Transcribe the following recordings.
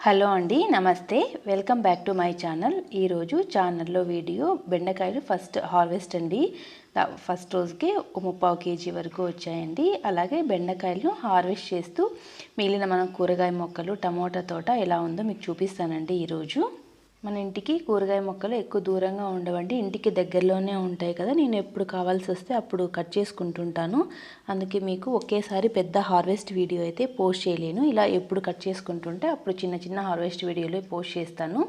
Hello అండి నమస్తే. Welcome back to my channel. ఈరోజు ఛానల్లో వీడియో బెండకాయలు ఫస్ట్ హార్వెస్ట్ అండి. ఫస్ట్ రోజుకే ముప్పావు కేజీ వరకు వచ్చాయండి. అలాగే బెండకాయలు హార్వెస్ట్ చేస్తూ మిగిలిన మనం కూరగాయ మొక్కలు టమోటా తోట ఎలా ఉందో మీకు చూపిస్తానండి ఈరోజు. మన ఇంటికి కూరగాయ మొక్కలు ఎక్కువ దూరంగా ఉండవండి. ఇంటికి దగ్గరలోనే ఉంటాయి కదా. నేను ఎప్పుడు కావాల్సి వస్తే అప్పుడు కట్ చేసుకుంటుంటాను. అందుకే మీకు ఒకేసారి పెద్ద హార్వెస్ట్ వీడియో అయితే పోస్ట్ చేయలేను. ఇలా ఎప్పుడు కట్ చేసుకుంటుంటే అప్పుడు చిన్న చిన్న హార్వెస్ట్ వీడియోలో పోస్ట్ చేస్తాను.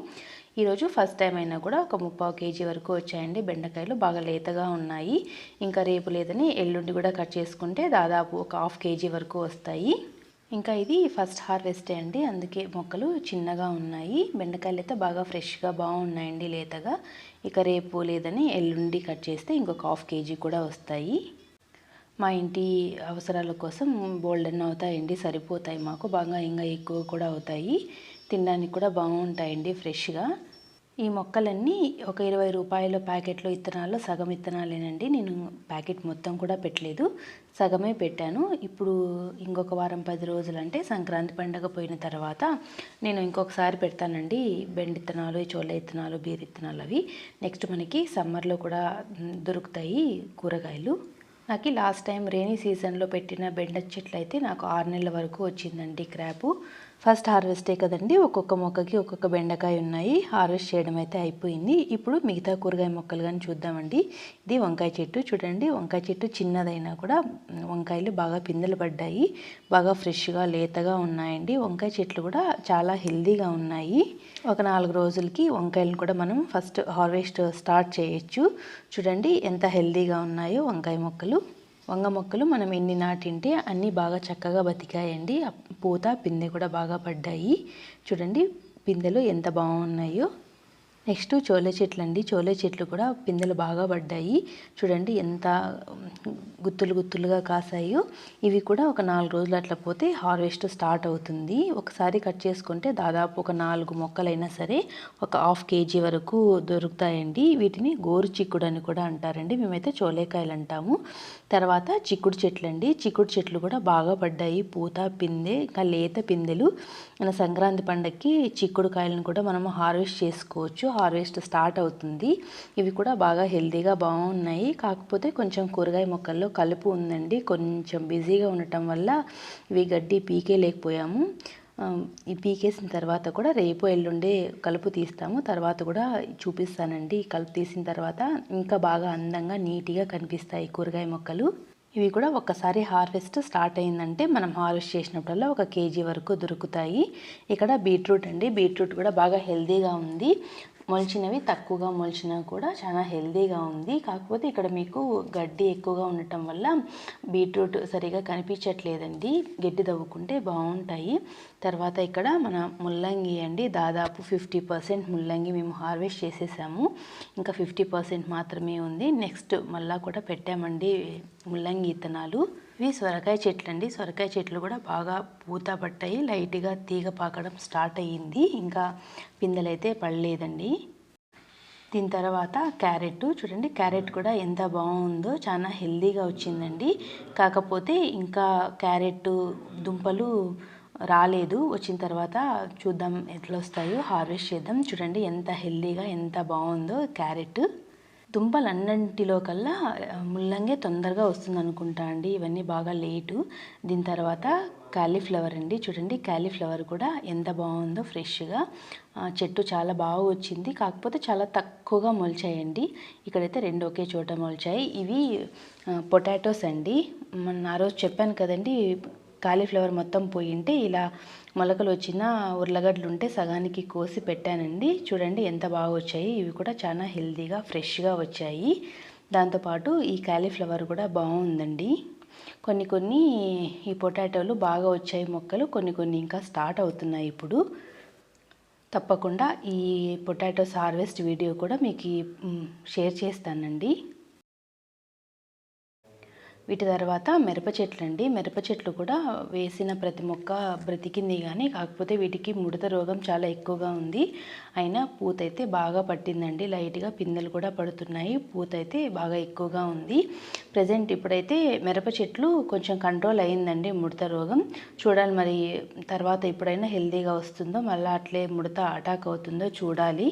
ఈరోజు ఫస్ట్ టైం అయినా కూడా ఒక ముప్పావు కేజీ వరకు వచ్చాయండి. బెండకాయలు బాగా లేతగా ఉన్నాయి. ఇంకా రేపు లేదని ఎల్లుండి కూడా కట్ చేసుకుంటే దాదాపు ఒక హాఫ్ కేజీ వరకు వస్తాయి. ఇంకా ఇది ఫస్ట్ హార్వెస్టే అండి. అందుకే మొక్కలు చిన్నగా ఉన్నాయి. బెండకాయలు అయితే బాగా ఫ్రెష్గా బాగున్నాయండి లేతగా. ఇక రేపు లేదని ఎల్లుండి కట్ చేస్తే ఇంకొక హాఫ్ కేజీ కూడా వస్తాయి. మా ఇంటి అవసరాల కోసం బోల్డెన్ అవుతాయండి సరిపోతాయి మాకు. బాగా ఇంకా ఎక్కువ కూడా అవుతాయి. తినడానికి కూడా బాగుంటాయండి ఫ్రెష్గా ఈ మొక్కలన్నీ ఒక ఇరవై రూపాయల ప్యాకెట్లో ఇత్తనాలు సగం ఇత్తనాలేనండి. నేను ప్యాకెట్ మొత్తం కూడా పెట్టలేదు. సగమే పెట్టాను. ఇప్పుడు ఇంకొక వారం పది రోజులు అంటే సంక్రాంతి పండగ పోయిన తర్వాత నేను ఇంకొకసారి పెడతానండి. బెండి ఇత్తనాలు చోళ ఇత్తనాలు బీర్ ఇత్తనాలు అవి. నెక్స్ట్ మనకి సమ్మర్లో కూడా దొరుకుతాయి కూరగాయలు. నాకు లాస్ట్ టైం రైనీ సీజన్లో పెట్టిన బెండ చెట్లు అయితే నాకు ఆరు నెలల వరకు వచ్చిందండి క్రాపు. ఫస్ట్ హార్వెస్టే కదండి. ఒక్కొక్క మొక్కకి ఒక్కొక్క బెండకాయ ఉన్నాయి. హార్వెస్ట్ చేయడం అయితే అయిపోయింది. ఇప్పుడు మిగతా కూరగాయ మొక్కలు కానీ చూద్దామండి. ఇది వంకాయ చెట్టు. చూడండి వంకాయ చెట్టు చిన్నదైనా కూడా వంకాయలు బాగా పిందెలు పడ్డాయి. బాగా ఫ్రెష్గా లేతగా ఉన్నాయండి. వంకాయ చెట్లు కూడా చాలా హెల్దీగా ఉన్నాయి. ఒక నాలుగు రోజులకి వంకాయలను కూడా మనం ఫస్ట్ హార్వెస్ట్ స్టార్ట్ చేయొచ్చు. చూడండి ఎంత హెల్దీగా ఉన్నాయో వంకాయ మొక్కలు. వంగ మొక్కలు మనం ఎన్ని నాటింటే అన్నీ బాగా చక్కగా బతికాయండి. పూత పిందె కూడా బాగా పడ్డాయి. చూడండి పిందెలు ఎంత బాగున్నాయో. నెక్స్ట్ చోలే చెట్లు అండి. చోలే చెట్లు కూడా పిందెలు బాగా పడ్డాయి. చూడండి ఎంత గుత్తులు గుత్తులుగా కాసాయో. ఇవి కూడా ఒక నాలుగు రోజులు అట్లా పోతే హార్వెస్ట్ స్టార్ట్ అవుతుంది. ఒకసారి కట్ చేసుకుంటే దాదాపు ఒక నాలుగు మొక్కలైనా సరే ఒక హాఫ్ కేజీ వరకు దొరుకుతాయండి. వీటిని గోరు చిక్కుడు అని కూడా అంటారండి. మేమైతే చోలేకాయలు అంటాము. తర్వాత చిక్కుడు చెట్లు అండి. చిక్కుడు చెట్లు కూడా బాగా పడ్డాయి. పూత పిందె ఇంకా లేత పిందెలు. మన సంక్రాంతి పండగకి చిక్కుడు కాయలను కూడా మనం హార్వెస్ట్ చేసుకోవచ్చు. హార్వెస్ట్ స్టార్ట్ అవుతుంది. ఇవి కూడా బాగా హెల్తీగా బాగున్నాయి. కాకపోతే కొంచెం కూరగాయ మొక్కల్లో కలుపు ఉందండి. కొంచెం బిజీగా ఉండటం వల్ల ఇవి గడ్డి పీకే లేకపోయాము ఈ పీకేసిన తర్వాత కూడా రేపు ఎల్లుండే కలుపు తీస్తాము. తర్వాత కూడా చూపిస్తానండి. కలుపు తీసిన తర్వాత ఇంకా బాగా అందంగా నీట్గా కనిపిస్తాయి కూరగాయ మొక్కలు. ఇవి కూడా ఒక్కసారి హార్వెస్ట్ స్టార్ట్ అయిందంటే మనం హార్వెస్ట్ చేసినప్పుడల్లా ఒక కేజీ వరకు దొరుకుతాయి. ఇక్కడ బీట్రూట్ అండి. బీట్రూట్ కూడా బాగా హెల్తీగా ఉంది. మొలిచినవి తక్కువగా మొలిచినా కూడా చాలా హెల్దీగా ఉంది. కాకపోతే ఇక్కడ మీకు గడ్డి ఎక్కువగా ఉండటం వల్ల బీట్రూట్ సరిగా కనిపించట్లేదండి. గడ్డి తవ్వుకుంటే బాగుంటాయి. తర్వాత ఇక్కడ మన ముల్లంగి అండి. దాదాపు ఫిఫ్టీ పర్సెంట్ ముల్లంగి మేము హార్వెస్ట్ చేసేసాము. ఇంకా ఫిఫ్టీ పర్సెంట్ మాత్రమే ఉంది. నెక్స్ట్ మళ్ళా కూడా పెట్టామండి ముల్లంగి ఇత్తనాలు. ఇవి సొరకాయ చెట్లు అండి సొరకాయ చెట్లు కూడా బాగా పూత పట్టాయి. లైట్గా తీగ పాకడం స్టార్ట్ అయ్యింది. ఇంకా పిందెలైతే పడలేదండి. దీని తర్వాత క్యారెట్. చూడండి క్యారెట్ కూడా ఎంత బాగుందో చాలా హెల్దీగా వచ్చిందండి. కాకపోతే ఇంకా క్యారెట్ దుంపలు రాలేదు. వచ్చిన తర్వాత చూద్దాం ఎట్లా వస్తాయో హార్వెస్ట్ చేద్దాం. చూడండి ఎంత హెల్దీగా ఎంత బాగుందో క్యారెట్. దుంపలన్నింటిలో కల్లా ముల్లంగే తొందరగా వస్తుంది అనుకుంటా అండి. ఇవన్నీ బాగా లేటు. దీని తర్వాత కాలీఫ్లవర్ అండి. చూడండి కాలీఫ్లవర్ కూడా ఎంత బాగుందో ఫ్రెష్గా. చెట్టు చాలా బాగా వచ్చింది. కాకపోతే చాలా తక్కువగా మొలిచాయండి. ఇక్కడైతే రెండు ఒకే చోట మొలిచాయి. ఇవి పొటాటోస్ అండి. మొన్న ఆ రోజు చెప్పాను కదండి కాలీఫ్లవర్ మొత్తం పోయింటే ఇలా మొలకలు వచ్చిన ఉర్లగడ్డలు ఉంటే సగానికి కోసి పెట్టానండి. చూడండి ఎంత బాగా వచ్చాయి ఇవి కూడా చాలా హెల్దీగా ఫ్రెష్గా వచ్చాయి. దాంతోపాటు ఈ కాలీఫ్లవర్ కూడా బాగుందండి. కొన్ని కొన్ని ఈ పొటాటోలు బాగా వచ్చాయి మొక్కలు. కొన్ని కొన్ని ఇంకా స్టార్ట్ అవుతున్నాయి ఇప్పుడు. తప్పకుండా ఈ పొటాటోస్ హార్వెస్ట్ వీడియో కూడా మీకు షేర్ చేస్తానండి. వీటి తర్వాత మిరప చెట్లు అండి మిరప చెట్లు కూడా వేసిన ప్రతి మొక్క బ్రతికింది కానీ కాకపోతే వీటికి ముడత రోగం చాలా ఎక్కువగా ఉంది. అయినా పూత అయితే బాగా పట్టిందండి. లైట్గా పిందెలు కూడా పడుతున్నాయి. పూత అయితే బాగా ఎక్కువగా ఉంది. ప్రజెంట్ ఇప్పుడైతే మిరప చెట్లు కొంచెం కంట్రోల్ అయిందండి ముడత రోగం. చూడాలి మరి తర్వాత ఎప్పుడైనా హెల్దీగా వస్తుందో మళ్ళీ అట్లే ముడత అటాక్ అవుతుందో చూడాలి.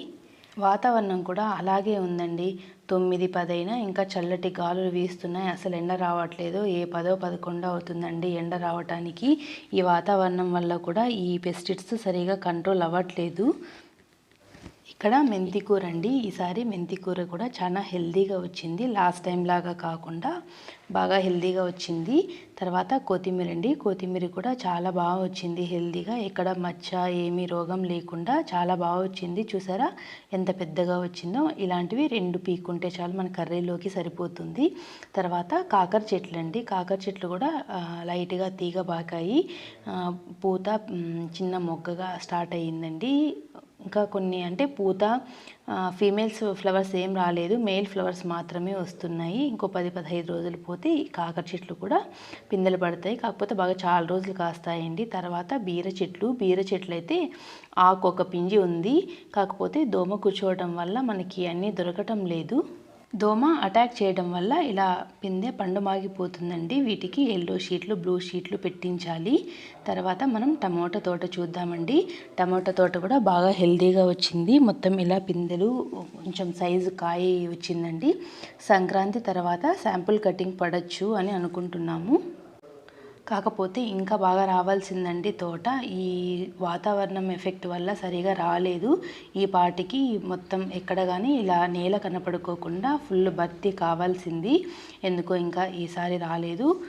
వాతావరణం కూడా అలాగే ఉందండి. తొమ్మిది పదైనా ఇంకా చల్లటి గాలులు వీస్తున్నాయి. అసలు ఎండ రావట్లేదు. ఏ పదో పదకొండో అవుతుందండి ఎండ రావటానికి. ఈ వాతావరణం వల్ల కూడా ఈ పెస్టిడ్స్ సరిగా కంట్రోల్ అవ్వట్లేదు. ఇక్కడ మెంతి కూర అండి. ఈసారి మెంతి కూర కూడా చాలా హెల్దీగా వచ్చింది. లాస్ట్ టైం లాగా కాకుండా బాగా హెల్దీగా వచ్చింది. తర్వాత కొత్తిమీర అండి. కొత్తిమీర కూడా చాలా బాగా వచ్చింది హెల్దీగా. ఎక్కడ మచ్చ ఏమీ రోగం లేకుండా చాలా బాగా వచ్చింది. చూసారా? ఎంత పెద్దగా వచ్చిందో. ఇలాంటివి రెండు పీక్కుంటే చాలు మన కర్రీలోకి సరిపోతుంది. తర్వాత కాకర చెట్లు అండి. కాకర చెట్లు కూడా లైట్గా తీగ బాకాయి పూత చిన్న మొగ్గగా స్టార్ట్ అయ్యిందండి. ఇంకా కొన్ని అంటే పూత ఫీమేల్స్ ఫ్లవర్స్ ఏం రాలేదు. మేల్ ఫ్లవర్స్ మాత్రమే వస్తున్నాయి. ఇంకో పది పదహైదు రోజులు పోతే ఈ కాకర చెట్లు కూడా పిందెలు పడతాయి. కాకపోతే బాగా చాలా రోజులు కాస్తాయండి. తర్వాత బీర చెట్లు. బీర చెట్లు అయితే ఆకు ఒక పింజి ఉంది. కాకపోతే దోమ కూర్చోవడం వల్ల మనకి అన్నీ దొరకటం లేదు. దోమ అటాక్ చేయడం వల్ల ఇలా పిందె పండు మాగిపోతుందండి వీటికి ఎల్లో షీట్లు బ్లూ షీట్లు పెట్టించాలి. తర్వాత మనం టమోటా తోట చూద్దామండి. టమోటా తోట కూడా బాగా హెల్తీగా వచ్చింది. మొత్తం ఇలా పిందెలు కొంచెం సైజు కాయ వచ్చిందండి. సంక్రాంతి తర్వాత శాంపుల్ కటింగ్ పడచ్చు అని అనుకుంటున్నాము. కాకపోతే ఇంకా బాగా రావాల్సిందండి తోట. ఈ వాతావరణం ఎఫెక్ట్ వల్ల సరిగా రాలేదు. ఈ పాటికి మొత్తం ఎక్కడ కానీ ఇలా నేల కనపడుకోకుండా ఫుల్ భర్తీ కావాల్సింది. ఎందుకో ఇంకా ఈసారి రాలేదు.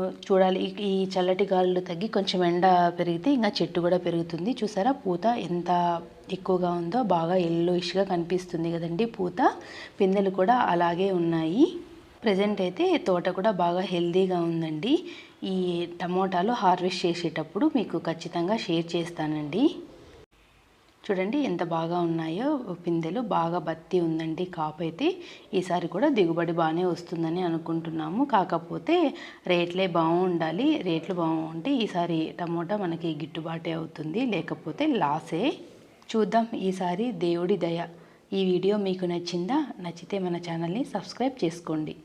చూడాలి. ఈ- ఈ చల్లటి గాలులు తగ్గి కొంచెం ఎండ పెరిగితే ఇంకా చెట్టు కూడా పెరుగుతుంది. చూసారా? పూత ఎంత ఎక్కువగా ఉందో బాగా ఎల్లోయిష్గా కనిపిస్తుంది కదండి పూత. పిందెలు కూడా అలాగే ఉన్నాయి. ప్రజెంట్ అయితే తోట కూడా బాగా హెల్దీగా ఉందండి. ఈ టమోటాలు హార్వెస్ట్ చేసేటప్పుడు మీకు ఖచ్చితంగా షేర్ చేస్తానండి. చూడండి ఎంత బాగా ఉన్నాయో పిందెలు బాగా బత్తి ఉందండి కాపు అయితే. ఈసారి కూడా దిగుబడి బాగానే వస్తుందని అనుకుంటున్నాము. కాకపోతే రేట్లే బాగుండాలి రేట్లు బాగుంటే ఈసారి టమోటా మనకి గిట్టుబాటే అవుతుంది. లేకపోతే లాసే. చూద్దాం ఈసారి దేవుడి దయ. ఈ వీడియో మీకు నచ్చిందా? నచ్చితే మన ఛానల్ని సబ్స్క్రైబ్ చేసుకోండి.